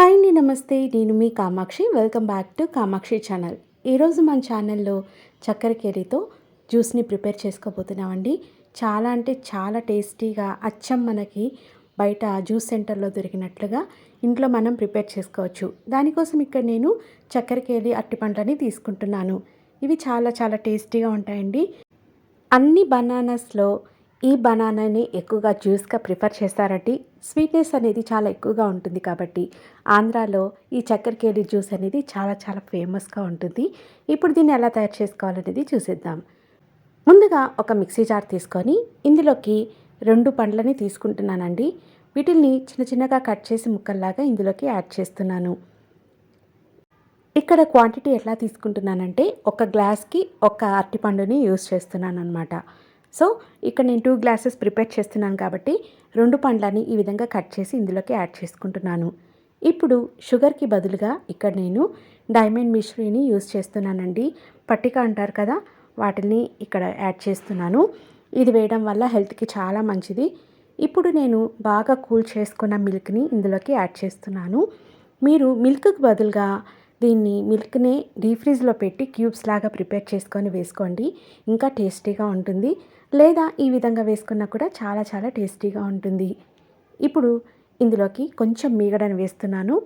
Hi అండి నమస్తే. నేను మీ Kamakshi. Welcome back to Kamakshi channel. ఈరోజు మన ఛానల్లో చక్కెర కేరీతో జ్యూస్ని ప్రిపేర్ చేసుకోబోతున్నామండి. చాలా అంటే చాలా టేస్టీగా అచ్చం మనకి బయట జ్యూస్ సెంటర్లో దొరికినట్లుగా ఇంట్లో మనం ప్రిపేర్ చేసుకోవచ్చు. దానికోసం ఇక్కడ నేను చక్కెర కేరీ అట్టి పండ్లని తీసుకుంటున్నాను. ఇవి చాలా చాలా టేస్టీగా ఉంటాయండి. అన్ని బనానాస్లో ఈ బనానాని ఎక్కువగా జ్యూస్గా ప్రిఫర్ చేస్తారంటే స్వీట్నెస్ అనేది చాలా ఎక్కువగా ఉంటుంది కాబట్టి ఆంధ్రాలో ఈ చక్కెర కేళి జ్యూస్ అనేది చాలా చాలా ఫేమస్గా ఉంటుంది. ఇప్పుడు దీన్ని ఎలా తయారు చేసుకోవాలనేది చూసేద్దాం. ముందుగా ఒక మిక్సీ జార్ తీసుకొని ఇందులోకి రెండు పండ్లని తీసుకుంటున్నానండి. వీటిల్ని చిన్న చిన్నగా కట్ చేసి ముక్కల్లాగా ఇందులోకి యాడ్ చేస్తున్నాను. ఇక్కడ క్వాంటిటీ ఎలా తీసుకుంటున్నానంటే ఒక గ్లాస్కి ఒక అరటిపండుని యూస్ చేస్తున్నాను అనమాట సో ఇక్కడ నేను టూ గ్లాసెస్ ప్రిపేర్ చేస్తున్నాను కాబట్టి రెండు పండ్లని ఈ విధంగా కట్ చేసి ఇందులోకి యాడ్ చేసుకుంటున్నాను. ఇప్పుడు షుగర్కి బదులుగా ఇక్కడ నేను డైమండ్ మిశ్రీని యూస్ చేస్తున్నానండి. పట్టిక అంటారు కదా వాటిని ఇక్కడ యాడ్ చేస్తున్నాను. ఇది వేయడం వల్ల హెల్త్కి చాలా మంచిది. ఇప్పుడు నేను బాగా కూల్ చేసుకున్న మిల్క్ని ఇందులోకి యాడ్ చేస్తున్నాను. మీరు మిల్క్కి బదులుగా దీన్ని మిల్క్ని డీప్ ఫ్రీజ్లో పెట్టి క్యూబ్స్ లాగా ప్రిపేర్ చేసుకొని వేసుకోండి. ఇంకా టేస్టీగా ఉంటుంది. లేదా ఈ విధంగా వేసుకున్నా కూడా చాలా చాలా టేస్టీగా ఉంటుంది. ఇప్పుడు ఇందులోకి కొంచెం మీగడని వేస్తున్నాను.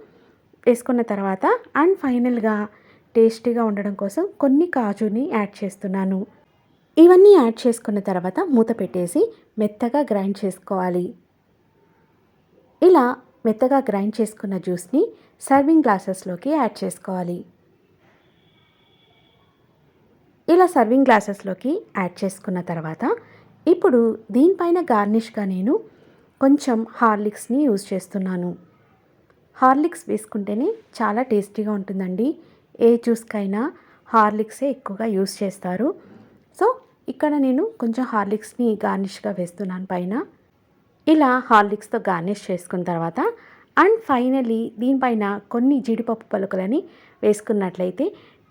వేసుకున్న తర్వాత అండ్ ఫైనల్గా టేస్టీగా ఉండడం కోసం కొన్ని కాజుని యాడ్ చేస్తున్నాను. ఇవన్నీ యాడ్ చేసుకున్న తర్వాత మూత పెట్టేసి మెత్తగా గ్రైండ్ చేసుకోవాలి. ఇలా మెత్తగా గ్రైండ్ చేసుకున్న జ్యూస్ని సర్వింగ్ గ్లాసెస్లోకి యాడ్ చేసుకోవాలి. ఇలా సర్వింగ్ గ్లాసెస్లోకి యాడ్ చేసుకున్న తర్వాత ఇప్పుడు దీనిపైన గార్నిష్గా నేను కొంచెం హార్లిక్స్ని యూజ్ చేస్తున్నాను. హార్లిక్స్ వేసుకుంటేనే చాలా టేస్టీగా ఉంటుందండి. ఏ జ్యూస్కైనా హార్లిక్సే ఎక్కువగా యూజ్ చేస్తారు. సో ఇక్కడ నేను కొంచెం హార్లిక్స్ని గార్నిష్గా వేస్తున్నాను పైన. ఇలా హార్లిక్స్తో గార్నిష్ చేసుకున్న తర్వాత అండ్ ఫైనలీ దీనిపైన కొన్ని జీడిపప్పు పలుకులని వేసుకున్నట్లయితే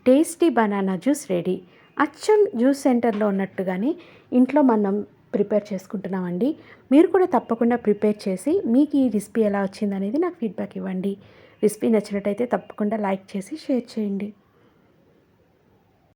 టేస్టీ బనానా జ్యూస్ రెడీ. అచ్చం జ్యూస్ సెంటర్లో ఉన్నట్టుగానే ఇంట్లో మనం ప్రిపేర్ చేసుకుంటున్నామండి. మీరు కూడా తప్పకుండా ప్రిపేర్ చేసి మీకు ఈ రెసిపీ ఎలా వచ్చిందనేది నాకు ఫీడ్బ్యాక్ ఇవ్వండి. రెసిపీ నచ్చినట్టయితే తప్పకుండా లైక్ చేసి షేర్ చేయండి.